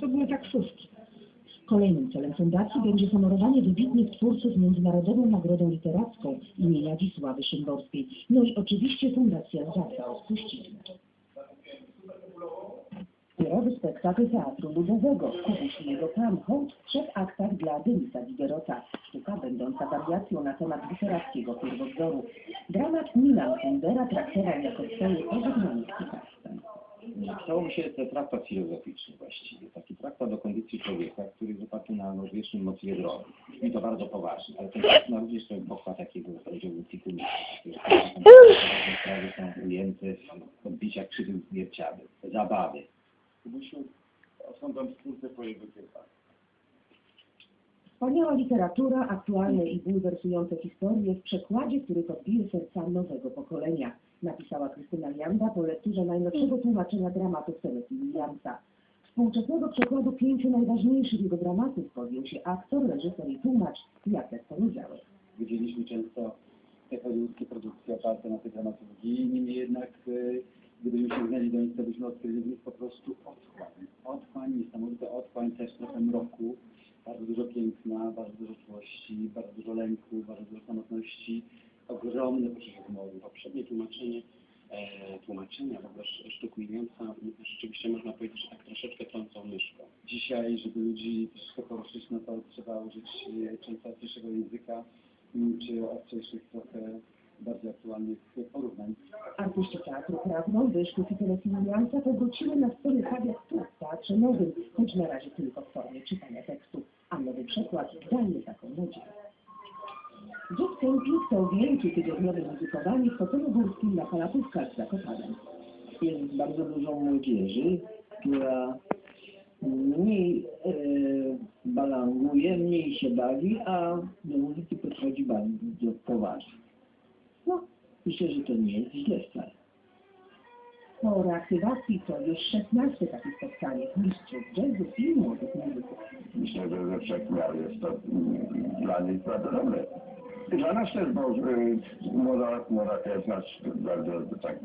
To były taksówki. Kolejnym celem fundacji będzie honorowanie wybitnych twórców Międzynarodową Nagrodą Literacką imienia Wisławy Szymborskiej. No i oczywiście Fundacja Zawsze o Spuściznę. Zbiorowy spektakl Teatru Ludowego Kubuś i jego plan hołd w trzech aktach dla Denisa Diderota. Sztuka będąca wariacją na temat literackiego pierwowzoru. Dramat Milan Kundera traktował jako swoje pożegnanie. Stało mi się to traktat filozoficzny właściwie, taki traktat o kondycji człowieka, który jest oparty na odwiecznym motywie drogi. Brzmi to bardzo poważnie, ale ten traktat ma również sobie podkład takiego, powiedziałbym, cyklu sprawy są ujęte w odbiciach krzywych zwierciadeł, zabawy. Kubusiu, osądzam twórcę twojego dzieła. Wspaniała literatura, aktualne i bulwersujące historie w przekładzie, który podbije serca nowego pokolenia, napisała Krystyna Janda po lekturze najnowszego tłumaczenia dramatów Tennessee Williamsa. Współczesnego przekładu pięciu najważniejszych jego dramatów podjął się aktor, reżyser i tłumacz Jacek Ponudziałek. Widzieliśmy często te hollywoodzkie produkcje oparte na tej dramaturgii, niemniej jednak y, gdybyśmy sięgnęli do nich, to byśmy odkryli w nich po prostu otchłań. Otchłań, niesamowita otchłań, też trochę mroku, bardzo dużo piękna, bardzo dużo czułości, bardzo dużo lęku, bardzo dużo samotności, ogromne poczucie humoru. poprzednie tłumaczenie, e, tłumaczenia w ogóle sz- sztuk Williamsa rzeczywiście można powiedzieć, że tak troszeczkę trącą myszką. Dzisiaj, żeby ludzi troszkę poruszyć, no to trzeba użyć e, często obcejszego języka, m, czy obcejszych trochę bardziej aktualnych porównań. Artyści Teatru Prawdą, Wyszków i Williamsa powróciły na scenę tak jak Nowym, choć na razie tylko w formie czytania tekstu, a nowy przekład daje taką nadzieję. Jet Camping to wielkie tygodniowe muzykowanie w hotelu górskim na Kalapówkach z Zakopanem. Jest bardzo dużo młodzieży, która mniej e, balanguje, mniej się bawi, a do muzyki podchodzi bardzo poważnie. No, myślę, że to nie jest źle wcale. Po reaktywacji to już 16 takie spotkanie mistrzów jazzu i młodych muzyków. Myślę, że ze wszech miar jest to mm, dla nich bardzo dobre. Dla nas też, bo y, młoda, młoda krew nas bardzo tak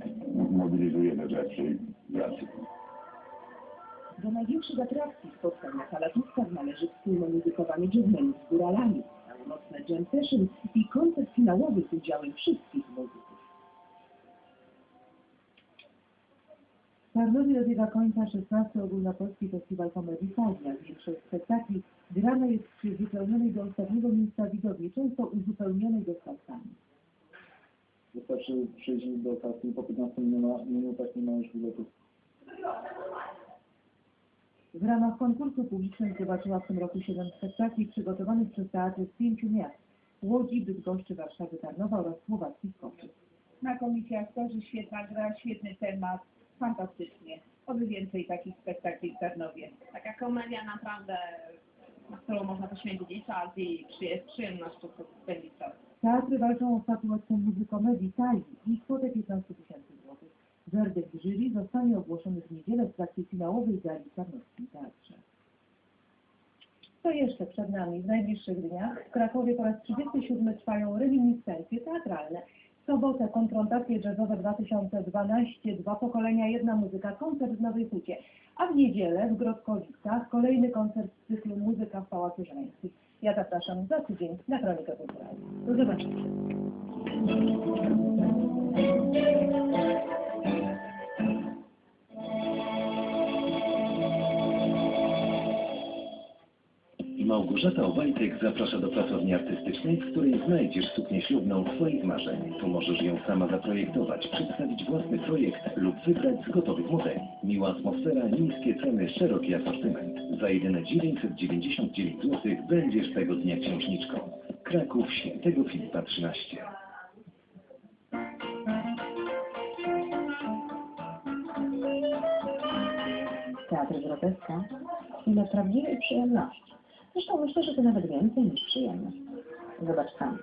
mobilizuje do rzeczy i pracy. Do największych atrakcji spotkań na Kalapówkach należy wspólne muzykowanie jazznemu z góralami, całonocne jam session i koncert finałowy z udziałem wszystkich muzyków. Tarnowie dobiega końca 16 Ogólnopolski Festiwal Komedii Fazja. Większość spektakli grana jest przy zupełnionej do ostatniego miejsca widowni, często uzupełnionej dostawcami. Wystarczy przyjść do kasy po 15 minutach, minutach nie ma już biletów. W ramach konkursu publicznym zobaczyła w tym roku 7 spektakli przygotowanych przez teatry z pięciu miast Łodzi, Bydgoszczy, Warszawy, Tarnowa oraz Słowacji Skoczy. znakomici aktorzy, świetna gra, świetny temat, fantastycznie. Oby więcej takich spektakli w Tarnowie. taka komedia naprawdę, na którą można poświęcić czas i przyje- z przyjemnością spędzić czas. Teatry walczą o statuetkę muzykomedii Talii i kwotę 15 tysięcy złotych. Werdykt jury zostanie ogłoszony w niedzielę w trakcie finałowej gali w Tarnowskim Teatrze. Co jeszcze przed nami w najbliższych dniach? W Krakowie po raz 37 trwają reminiscencje teatralne. W sobotę konfrontacje jazzowe 2012, dwa pokolenia, jedna muzyka, koncert w Nowej Hucie. A w niedzielę w Grodkowicach kolejny koncert z cyklu Muzyka w Pałacu Żeleńskim. Ja zapraszam za tydzień na Kronikę Kulturalną. Do zobaczenia. Małgorzata Obajtek zaprasza do pracowni artystycznej, w której znajdziesz suknię ślubną Twoich marzeń. Tu możesz ją sama zaprojektować, przedstawić własny projekt lub wybrać z gotowych modeli. Miła atmosfera, niskie ceny, szeroki asortyment. Za jedyne 999 zł będziesz tego dnia księżniczką. Kraków Świętego Filipa 13. Teatr groteska ile prawdziwej przyjemności. Zresztą myślę, że to nawet więcej niż przyjemność. Zobacz sam.